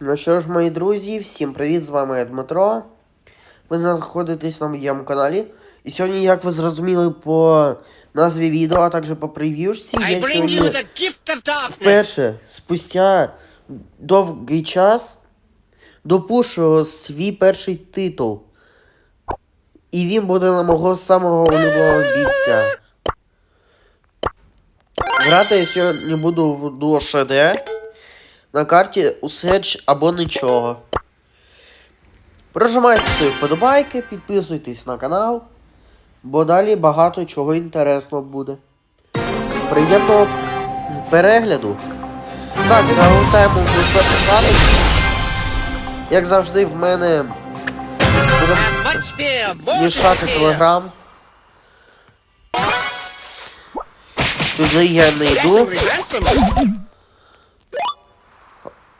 Ну що ж, мої друзі, всім привіт! З вами я Дмитро. Ви знаходитесь на моєму каналі. І сьогодні, як ви зрозуміли по назві відео, а також по прев'юшці, я сьогодні вперше, спустя довгий час, допушу свій перший титул. І він буде на мого самого улюбленого бійця. Грати я сьогодні буду в Duo HD. На карті Уседж або нічого. Прожимайте свої вподобайки, підписуйтесь на канал, бо далі багато чого інтересного буде. Приємного перегляду. Так, залутаємо в перший кадр. Як завжди, в мене буде мішати телеграм. Туди я не йду.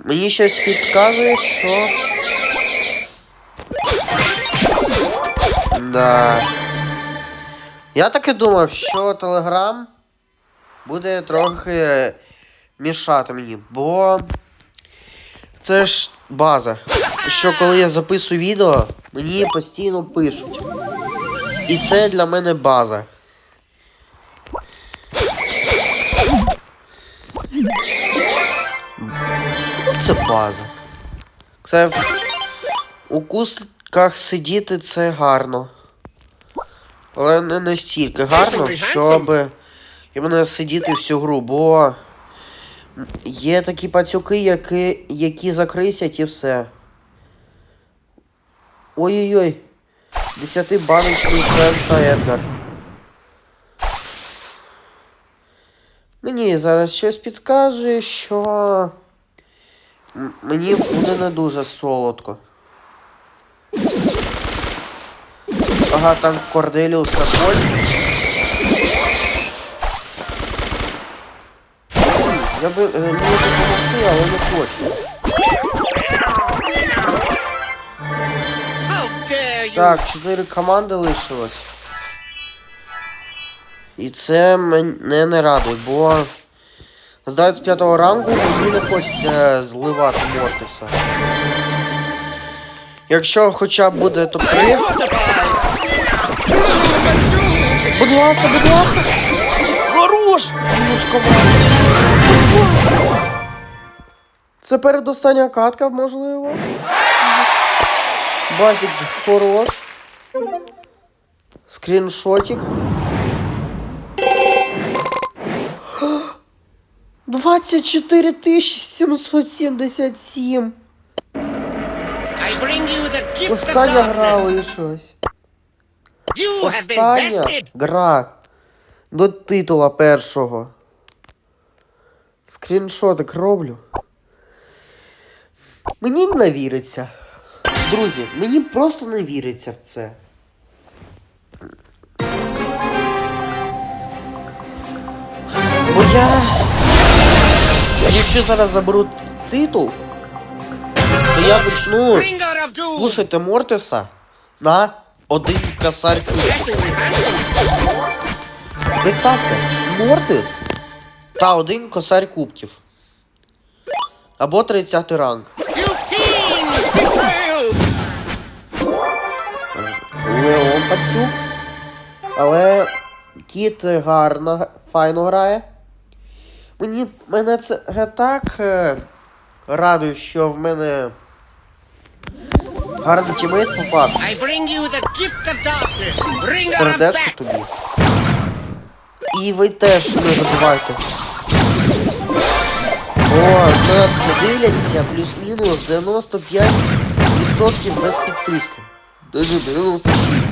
Мені щось підказує, що. Да. Я так і думав, що Телеграм буде трохи мішати мені, бо це ж база. Що коли я записую відео, мені постійно пишуть. І це для мене база. Це база. Це у кустках сидіти це гарно. Але не настільки гарно, щоб іменно сидіти всю гру, бо є такі пацюки, які, які закрисять і все. Ой-ой-ой. Десяти баночний Френк Едгар. Мені зараз щось підказує, що мені буде не дуже солодко. Ага, там Корделіус та Коль. Я би е, мені допомогти, але не хочу. Так, чотири команди лишилось. І це мене не радує, бо з п'ятого ранку мені не хочеться зливати Мортиса. Якщо хоча б буде топ-3, будь ласка, будь ласка! Хорош! Це передостання катка, можливо. Базик хорош. Скріншотик. 24 777. I bring you the gift of Остання гра лишилась. Остання гра до титула першого. Скріншотик роблю. Мені не віриться. Друзі, мені просто не віриться в це. Якщо зараз заберу титул, то я почну слушати Мортиса на один косарь. Представте, Мортис та один косарь кубків. Або 30 ранг. Леон пацюк. Але кіт гарно, файно грає. Мені мене це так е, радує, що в мене гарний тімейт попав. Сердечко тобі. І ви теж не забувайте. О, з нас дивляться плюс-мінус 95% без підписки. Даже 96.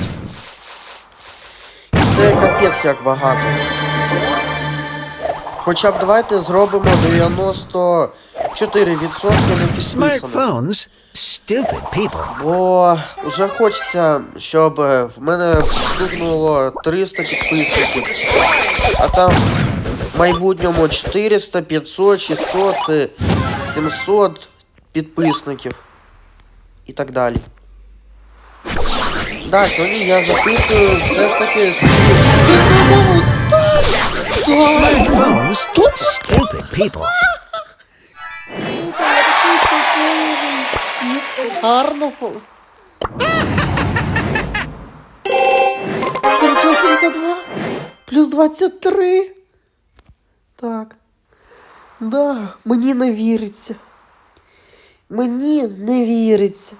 І це капець як багато. Хоча б давайте зробимо 94% не. Smartphones? Stupid people. Бо вже хочеться, щоб в мене стукнуло 300 підписників, а там в майбутньому 400, 500, 600, е, 700 підписників і так далі. Да, сьогодні я записую все ж таки. Так, так. Smartphones? Stupid people. Сука, я такий щасливий Гарно. 772 плюс 23. Так. Да, мені не віриться. Мені не віриться.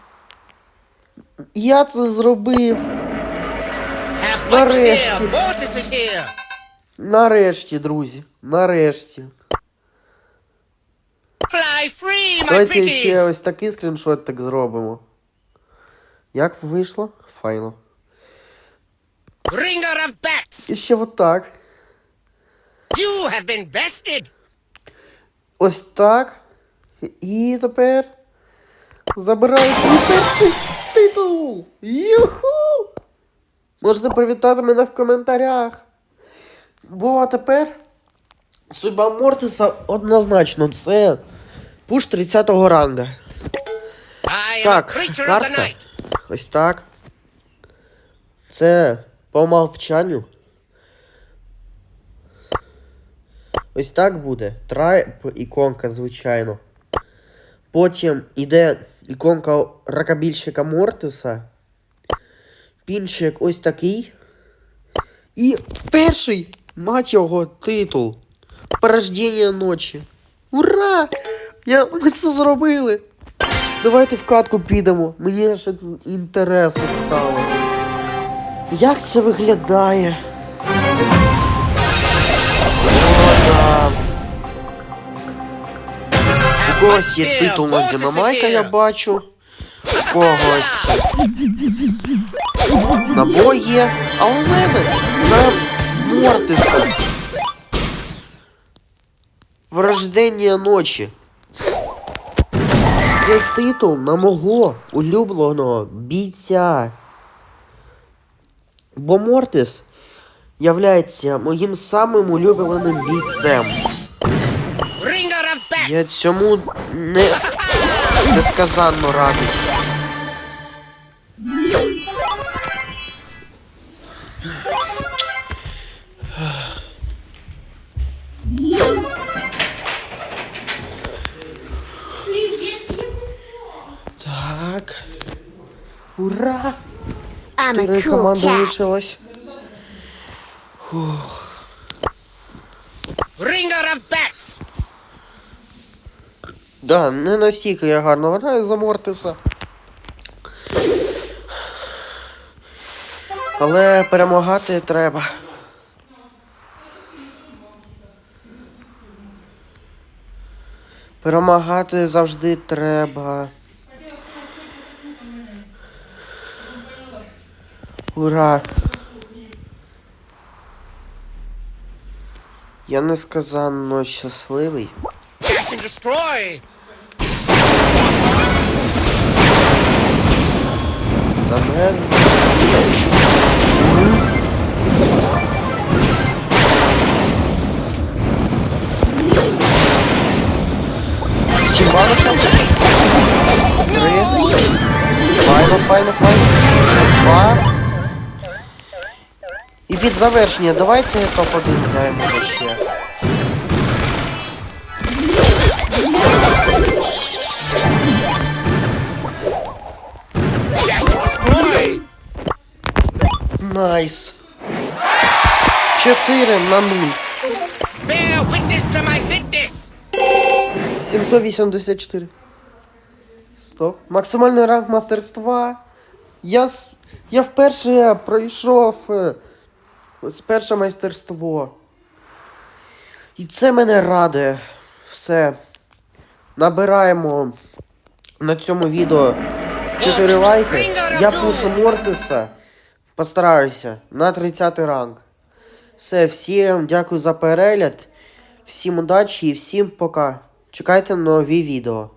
Я це зробив. Нарешті. Нарешті, друзі. Нарешті. Fly free, my Давайте ще ось такий скріншот так зробимо. Як вийшло? Файно. Ringer of bats. І ще отак. You have been bested. Ось так. І тепер забираю свій титул. Юху! Можете привітати мене в коментарях. Бо тепер судьба Мортиса однозначно це пуш 30-го ранга. Так, карта. Ось так. Це по мовчанню. Ось так буде. Трайп іконка, звичайно. Потім іде іконка ракобільщика Мортиса. Пінчик ось такий. І перший, мать його, титул. Порождення ночі. Ура! Я... Ми це зробили! Давайте в катку підемо. Мені ж інтересно стало. Як це виглядає? У когось є титул на Динамайка, я бачу. У когось. Є. А у мене на Мортиса. Врождення ночі. Цей титул на мого улюбленого бійця. Бо Мортис являється моїм самим улюбленим бійцем. Я цьому не несказанно радий. Ура! I'm a Чотири cool команди cat. лишилось. Ringer of bats. Да, не настільки я гарно граю за Мортиса. Але перемагати треба. Перемагати завжди треба. Ура! Я несказанно щасливий. Dash І під завершення давайте топ-1 займемо ще. Найс. 4 на 0. Bear witness to my fitness. 784. Стоп. Максимальний ранг мастерства. Я, я вперше пройшов е, ось перше майстерство. І це мене радує. Все. Набираємо на цьому відео 4 лайки. Я пушу Мортиса. Постараюся на 30 ранг. Все, всім дякую за перегляд. Всім удачі і всім пока. Чекайте нові відео.